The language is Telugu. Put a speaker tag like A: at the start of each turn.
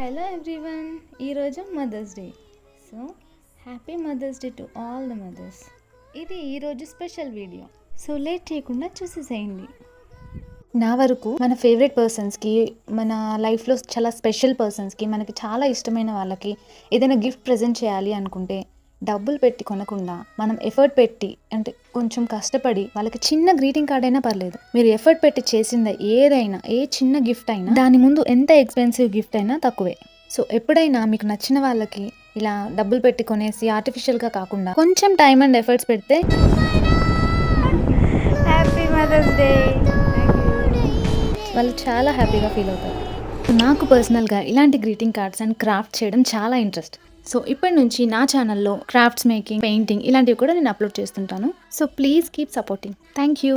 A: హలో ఎవ్రీవన్ ఈరోజు mother's day so happy mother's day to all the mothers ఇది ఈరోజు స్పెషల్ వీడియో సో లేట్ చేయకుండా చూసేసేయండి. నా వరకు మన ఫేవరెట్ పర్సన్స్కి మన లైఫ్లో చాలా స్పెషల్ పర్సన్స్కి మనకి చాలా ఇష్టమైన వాళ్ళకి ఏదైనా గిఫ్ట్ ప్రజెంట్ చేయాలి అనుకుంటే డబ్బులు పెట్టి కొనకుండా మనం ఎఫర్ట్ పెట్టి అంటే కొంచెం కష్టపడి వాళ్ళకి చిన్న గ్రీటింగ్ కార్డ్ అయినా పర్లేదు. మీరు ఎఫర్ట్ పెట్టి చేసింది ఏదైనా ఏ చిన్న గిఫ్ట్ అయినా దాని ముందు ఎంత ఎక్స్పెన్సివ్ గిఫ్ట్ అయినా తక్కువే. సో ఎప్పుడైనా మీకు నచ్చిన వాళ్ళకి ఇలా డబ్బులు పెట్టి కొనేసి ఆర్టిఫిషియల్గా కాకుండా కొంచెం టైం అండ్ ఎఫర్ట్స్ పెడితే హ్యాపీ మదర్స్ డే వాళ్ళు చాలా హ్యాపీగా ఫీల్ అవుతారు. నాకు పర్సనల్గా ఇలాంటి గ్రీటింగ్ కార్డ్స్ అండ్ క్రాఫ్ట్ చేయడం చాలా ఇంట్రెస్ట్ సో ఇప్పటి నుంచి నా ఛానల్లో క్రాఫ్ట్స్ మేకింగ్ పెయింటింగ్ ఇలాంటివి కూడా నేను అప్లోడ్ చేస్తుంటాను. So please keep supporting thank you